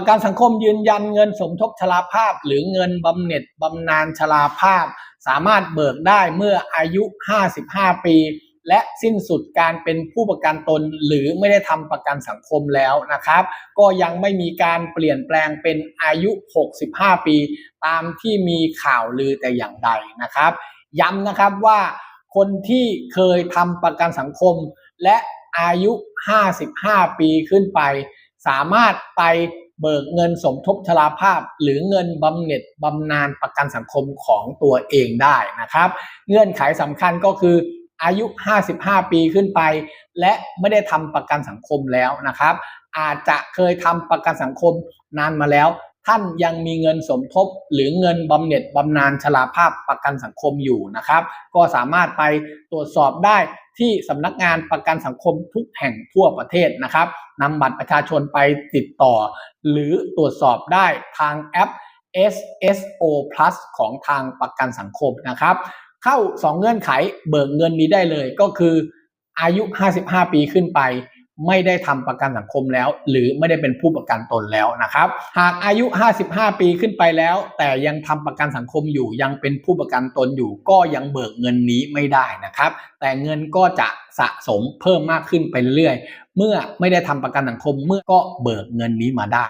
ประกันสังคมยืนยันเงินสมทบชราภาพ หรือเงินบำเหน็จบำนาญชราภาพ สามารถเบิกได้เมื่ออายุ 55 ปี และสิ้นสุดการเป็นผู้ประกันตน หรือไม่ได้ทำประกันสังคมแล้วนะครับ ก็ยังไม่มีการเปลี่ยนแปลงเป็นอายุ 65 ปี ตามที่มีข่าวลือแต่อย่างใดนะครับ ย้ำนะครับว่าคนที่เคยทำประกันสังคม และอายุ 55 ปีขึ้นไป สามารถไป เบิกเงินสมทบชราภาพ หรือเงินบำเหน็จบำนาญประกันสังคมของตัวเองได้นะครับ เงื่อนไขสำคัญก็คืออายุ 55 ปีขึ้นไป และไม่ได้ทำประกันสังคมแล้วนะครับ อาจจะเคยทำประกันสังคมนานมาแล้ว ท่านยังมีเงินสมทบหรือเงินบำเหน็จบำนาญชราภาพประกันสังคมอยู่นะครับ ก็สามารถไปตรวจสอบได้ที่สำนักงานประกันสังคมทุกแห่งทั่วประเทศนะครับนำบัตรประชาชนไปติดต่อ หรือตรวจสอบได้ทางแอป SSO Plus ของทางประกันสังคมนะครับ เข้า 2 เงื่อนไขเบิกเงินนี้ได้เลยก็คืออายุ 55 ปีขึ้นไป ไม่ได้ทำประกันสังคมแล้ว หรือไม่ได้เป็นผู้ประกันตนแล้วนะครับ หากอายุ 55 ปีขึ้นไปแล้ว แต่ยังทำประกันสังคมอยู่ยังเป็นผู้ประกันตนอยู่ ก็ยังเบิกเงินนี้ไม่ได้นะครับ แต่เงินก็จะสะสมเพิ่มมากขึ้นไปเรื่อยเมื่อไม่ได้ทำประกันสังคมเมื่อก็เบิกเงินนี้มาได้